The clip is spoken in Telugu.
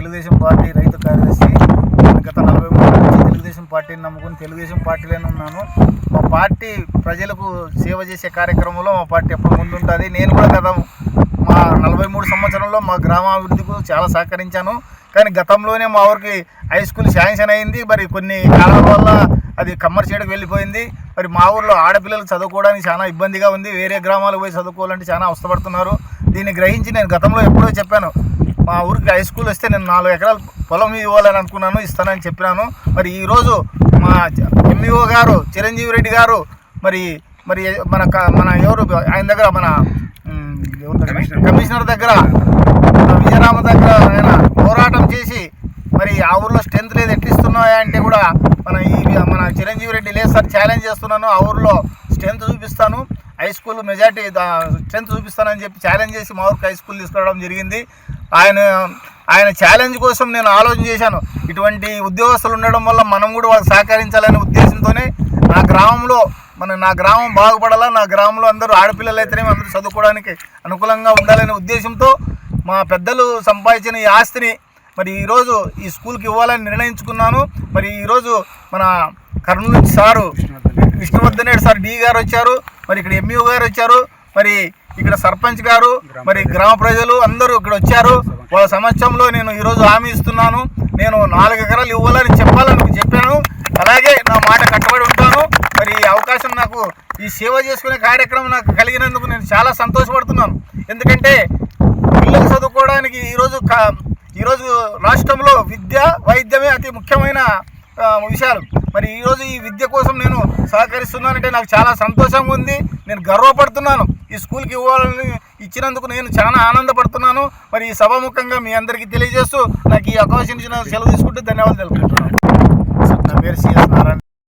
తెలుగుదేశం పార్టీ రైతు కార్యదర్శి గత నలభై మూడు నుంచి తెలుగుదేశం పార్టీని నమ్ముకుని తెలుగుదేశం పార్టీలోనే ఉన్నాను. మా పార్టీ ప్రజలకు సేవ చేసే కార్యక్రమంలో మా పార్టీ ఎప్పుడు ముందుంటుంది. నేను కూడా గత మా నలభై మూడు సంవత్సరంలో మా గ్రామాభివృద్ధికి చాలా సహకరించాను. కానీ గతంలోనే మా ఊరికి హై స్కూల్ శాంక్షన్ అయింది. మరి కొన్ని కారణాల వల్ల అది కమ్మర్చేడుకు వెళ్ళిపోయింది. మరి మా ఊర్లో ఆడపిల్లలు చదువుకోవడానికి చాలా ఇబ్బందిగా ఉంది. వేరే గ్రామాలకు పోయి చదువుకోవాలంటే చాలా అవసరపడుతున్నారు దీన్ని గ్రహించి నేను గతంలో ఎప్పుడో చెప్పాను. మా ఊరికి హై స్కూల్ వస్తే నేను నాలుగు ఎకరాలు పొలం ఇవ్వాలని అనుకున్నాను ఇస్తానని చెప్పినాను. మరి ఈరోజు మా ఎంఈఓ గారు చిరంజీవి రెడ్డి గారు మరి మరి మన మన ఎవరు ఆయన దగ్గర మన? కమిషనర్. దగ్గర విజయరామ దగ్గర ఆయన పోరాటం చేసి మరి ఆ ఊర్లో స్ట్రెంత్ లేదు ఎట్లిస్తున్నాయా అంటే కూడా మన ఈ మన చిరంజీవి రెడ్డి లేదు సార్ ఛాలెంజ్ చేస్తున్నాను. ఆ ఊర్లో స్ట్రెంత్ చూపిస్తాను. హై స్కూల్ మెజార్టీ స్ట్రెంత్ చూపిస్తానని చెప్పి ఛాలెంజ్ చేసి మా ఊరికి హై స్కూల్ తీసుకురావడం జరిగింది. ఆయన ఆయన ఛాలెంజ్ కోసం నేను ఆలోచన చేశాను. ఇటువంటి ఉద్యోగస్తులు ఉండడం వల్ల మనం కూడా వాళ్ళు సహకరించాలనే ఉద్దేశంతోనే నా గ్రామంలో మన నా గ్రామం బాగుపడాలా నా గ్రామంలో అందరూ ఆడపిల్లలు అయితేనేమి అందరూ చదువుకోవడానికి అనుకూలంగా ఉండాలనే ఉద్దేశంతో మా పెద్దలు సంపాదించిన ఈ ఆస్తిని మరి ఈరోజు ఈ స్కూల్కి ఇవ్వాలని నిర్ణయించుకున్నాను. మరి ఈరోజు మన Kurnool sir Vishnuvardhan Reddy sir D గారు వచ్చారు. మరి ఇక్కడ ఎంఈఓ గారు వచ్చారు. మరి ఇక్కడ సర్పంచ్ గారు మరి గ్రామ ప్రజలు అందరూ ఇక్కడ వచ్చారు. వాళ్ళ సమక్షంలో నేను ఈరోజు హామీ ఇస్తున్నాను. నేను నాలుగు ఎకరాలు ఇవ్వాలని చెప్పాలని చెప్పాను. అలాగే నా మాట కట్టుబడి ఉంటాను. మరి ఈ అవకాశం నాకు ఈ సేవ చేసుకునే కార్యక్రమం నాకు కలిగినందుకు నేను చాలా సంతోషపడుతున్నాను. ఎందుకంటే పిల్లలు చదువుకోవడానికి ఈరోజు కా- ఈరోజు రాష్ట్రంలో విద్య వైద్యమే అతి ముఖ్యమైన విషయాలు. మరి ఈరోజు ఈ విద్య కోసం నేను సహకరిస్తున్నానంటే నాకు చాలా సంతోషంగా ఉంది. నేను గర్వపడుతున్నాను. ఈ స్కూల్కి ఇవ్వాలని ఇచ్చినందుకు నేను చాలా ఆనందపడుతున్నాను. మరి ఈ సభాముఖంగా మీ అందరికీ తెలియజేస్తూ నాకు ఈ అవకాశం ఇచ్చిన సెలవు తీసుకుంటూ ధన్యవాదాలు తెలుపుతున్నాను నా పేరు సిఎస్ నారాయణ.